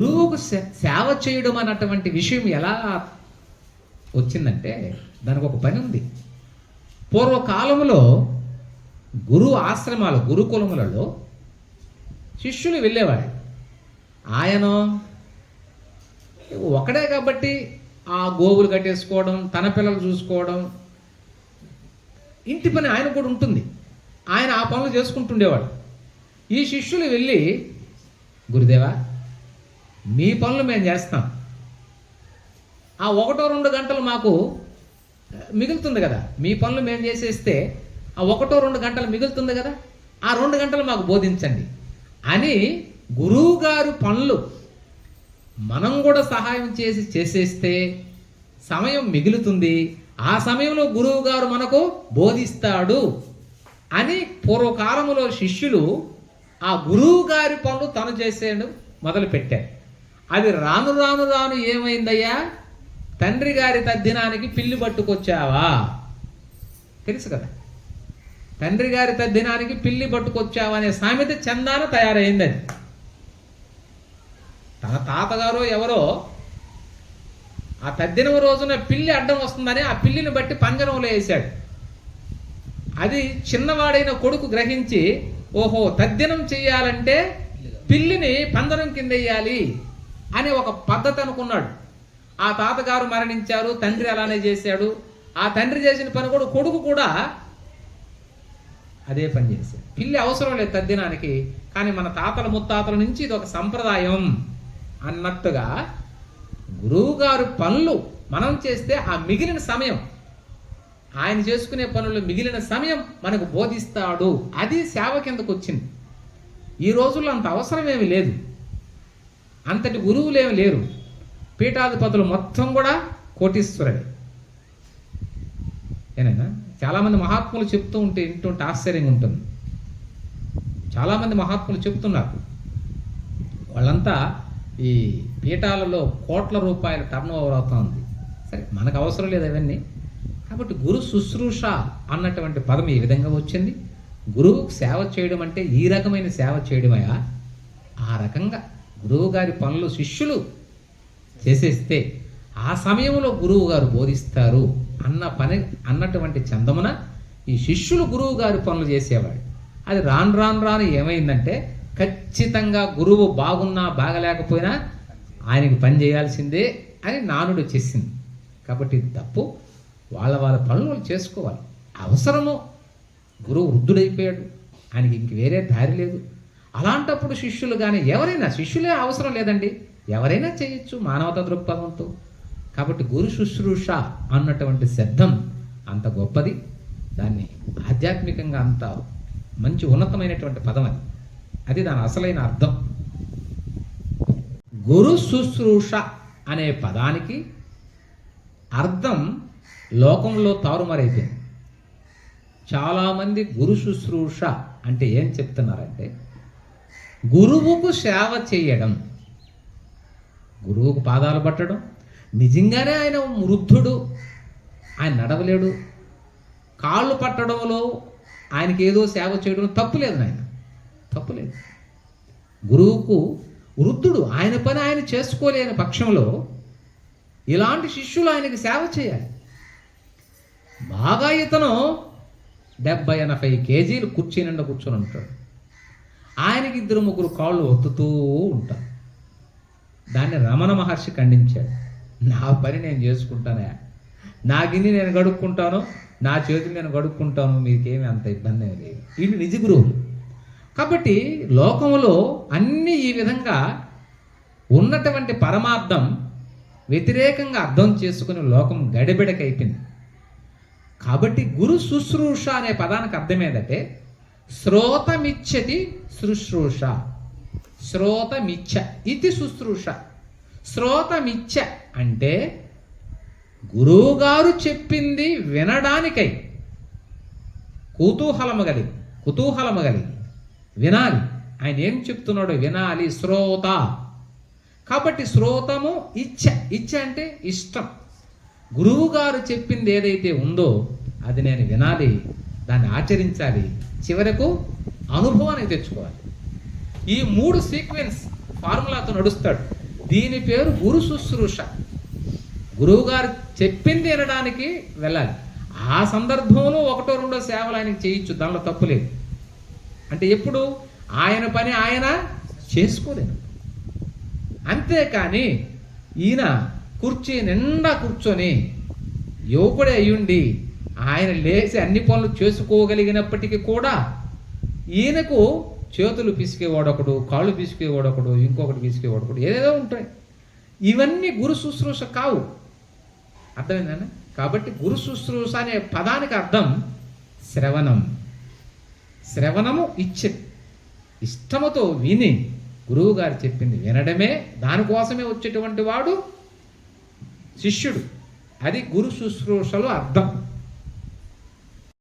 గురువుకు సే- సేవ చేయడం అన్నటువంటి విషయం ఎలా వచ్చిందంటే దానికి ఒక పని ఉంది. పూర్వకాలంలో గురు ఆశ్రమాలు గురుకులములలో శిష్యులు వెళ్ళేవాడు ఆయన ఒకడే కాబట్టి ఆ గోవులు కట్టేసుకోవడం తన పిల్లలు చూసుకోవడం ఇంటి పని ఆయన కూడా ఉంటుంది. ఆయన ఆ పనులు చేసుకుంటుండేవాడు. ఈ శిష్యులు వెళ్ళి గురుదేవా మీ పనులు మేము చేస్తాం. ఆ ఒకటో రెండు గంటలు మాకు మిగులుతుంది కదా. మీ పనులు మేము చేసేస్తే ఆ ఒకటో రెండు గంటలు మిగులుతుంది కదా. ఆ రెండు గంటలు మాకు బోధించండి. అని గురువుగారు పనులు మనం కూడా సహాయం చేసి చేసేస్తే సమయం మిగులుతుంది. ఆ సమయంలో గురువు గారు మనకు బోధిస్తాడు అని పూర్వకాలములో శిష్యులు ఆ గురువుగారి పనులు తను చేసేయడం మొదలుపెట్టారు. అది రాను రాను రాను ఏమైందయ్యా? తండ్రి గారి తద్దినానికి పిల్లి పట్టుకొచ్చావా? తెలుసు కదా. తండ్రి గారి తద్దినానికి పిల్లి పట్టుకొచ్చావా అనే సామెత చందాన తయారైంది అది. తన తాతగారు ఎవరో ఆ తద్దినం రోజున పిల్లి అడ్డం వస్తుందని ఆ పిల్లిని బట్టి పంజరంలో వేశాడు. అది చిన్నవాడైన కొడుకు గ్రహించి ఓహో తద్దినం చెయ్యాలంటే పిల్లిని పందరం కింద వేయాలి. అనే ఒక పద్ధతి అనుకున్నాడు. ఆ తాతగారు మరణించారు తండ్రి అలానే చేశాడు. ఆ తండ్రి చేసిన పని కూడా కొడుకు కూడా అదే పని చేశాడు. పిల్లి అవసరం లేదు తద్దినానికి కానీ మన తాతల ముత్తాతల నుంచి ఇది ఒక సంప్రదాయం అన్నట్టుగా గురువుగారు పనులు మనం చేస్తే ఆ మిగిలిన సమయం ఆయన చేసుకునే పనులు మిగిలిన సమయం మనకు బోధిస్తాడు. అది సేవ కిందకు వచ్చింది ఈ రోజుల్లో అంత అవసరం ఏమీ లేదు. అంతటి గురువులు ఏమి లేరు. పీఠాధిపతులు మొత్తం కూడా కోటీశ్వరుడే ఏనైనా చాలామంది మహాత్ములు చెప్తూ ఉంటే వింటుంటే ఆశ్చర్యంగా ఉంటుంది. చాలామంది మహాత్ములు చెప్తున్నారు. వాళ్ళంతా ఈ పీఠాలలో కోట్ల రూపాయల టర్న్ ఓవర్ అవుతుంది సరే మనకు అవసరం లేదు అవన్నీ. కాబట్టి గురు శుశ్రూష అన్నటువంటి పదం ఈ విధంగా వచ్చింది. గురువుకు సేవ చేయడం అంటే ఈ రకమైన సేవ చేయడమయా? ఆ రకంగా గురువు గారి పనులు శిష్యులు చేసేస్తే ఆ సమయంలో గురువు గారు బోధిస్తారు అన్న పని అన్నటువంటి చందమున ఈ శిష్యులు గురువు గారి పనులు చేసేవాడు. అది రాను రాను రాను ఏమైందంటే ఖచ్చితంగా గురువు బాగున్నా బాగలేకపోయినా ఆయనకి పని చేయాల్సిందే అని నానుడు చేసింది. కాబట్టి ఇది తప్పు. వాళ్ళ వాళ్ళ పనులు వాళ్ళు చేసుకోవాలి. అవసరము గురువు వృద్ధుడైపోయాడు. ఆయనకి ఇంక వేరే దారి లేదు. అలాంటప్పుడు శిష్యులు కానీ ఎవరైనా శిష్యులే అవసరం లేదండి. ఎవరైనా చేయొచ్చు మానవత దృక్పథంతో. కాబట్టి గురు శుశ్రూష అన్నటువంటి శబ్దం అంత గొప్పది. దాన్ని ఆధ్యాత్మికంగా అంత మంచి ఉన్నతమైనటువంటి పదం అది. అది దాని అసలైన అర్థం. గురు శుశ్రూష అనే పదానికి అర్థం లోకంలో తారుమారైపోయింది. చాలామంది గురు శుశ్రూష అంటే ఏం చెప్తున్నారంటే గురువుకు సేవ చేయడం. గురువుకు పాదాలు పట్టడం. నిజంగానే ఆయన వృద్ధుడు. ఆయన నడవలేడు. కాళ్ళు పట్టడంలో ఆయనకి ఏదో సేవ చేయడం తప్పులేదు నాయన. తప్పులేదు గురువుకు వృద్ధుడు ఆయన పని ఆయన చేసుకోలేని పక్షంలో ఇలాంటి శిష్యులు ఆయనకి సేవ చేయాలి. బాగా ఇతను డెబ్బై ఎనభై కేజీలు కుర్చీ నిండా కూర్చొని ఉంటాడు. ఆయనకి ఇద్దరు ముగ్గురు కాళ్ళు ఒత్తుతూ ఉంటారు. దాన్ని రమణ మహర్షి ఖండించాడు. నా పని నేను చేసుకుంటానే నా గిన్నె నేను గడుక్కుంటాను నా చేతులు నేను గడుక్కుంటాను మీకేమి అంత ఇబ్బంది లేదు. వీళ్ళు నిజ గురువులు. కాబట్టి లోకంలో అన్నీ ఈ విధంగా ఉన్నటువంటి పరమార్థం వ్యతిరేకంగా అర్థం చేసుకుని లోకం గడిబిడకైపోయింది. కాబట్టి గురు శుశ్రూష అనే పదానికి అర్థం ఏంటంటే శ్రోతమిచ్చతి శుశ్రూష. శ్రోతమిచ్చ ఇది శుశ్రూష. శ్రోతమిచ్చ అంటే గురువుగారు చెప్పింది వినడానికై. కుతూహలము కలిగి కుతూహలము కలిగి వినాలి. ఆయన ఏం చెప్తున్నాడో వినాలి శ్రోత. కాబట్టి శ్రోతము ఇచ్చ. ఇచ్చ అంటే ఇష్టం. గురువుగారు చెప్పింది ఏదైతే ఉందో అది నేను వినాలి దాన్ని ఆచరించాలి చివరకు అనుభవాన్ని తెచ్చుకోవాలి. ఈ మూడు సీక్వెన్స్ ఫార్ములాతో నడుస్తాడు. దీని పేరు గురు శుశ్రూష. గురువుగారు చెప్పింది వినడానికి వెళ్ళాలి. ఆ సందర్భంలో ఒకటో రెండో సేవలు ఆయనకి చేయొచ్చు దానిలో తప్పు లేదు. అంటే ఎప్పుడు? ఆయన పని ఆయన చేసుకోలేదు. అంతేకాని ఈయన కుర్చీ నిండా కూర్చొని యువకుడే అయ్యుండి ఆయన లేచి అన్ని పనులు చేసుకోగలిగినప్పటికీ కూడా ఈయనకు చేతులు పిసికేవాడొకడు కాళ్ళు పిసికేవాడొకడు ఇంకొకటి పిసికేవాడొకడు ఏదేదో ఉంటాయి. ఇవన్నీ గురు శుశ్రూష కావు. అర్థమైందా కాబట్టి గురు శుశ్రూష అనే పదానికి అర్థం శ్రవణం. శ్రవణము ఇచ్చే. ఇష్టముతో విని గురువు గారు చెప్పింది వినడమే దానికోసమే వచ్చేటువంటి వాడు శిష్యుడు. అది గురు శుశ్రూషలో అర్థం.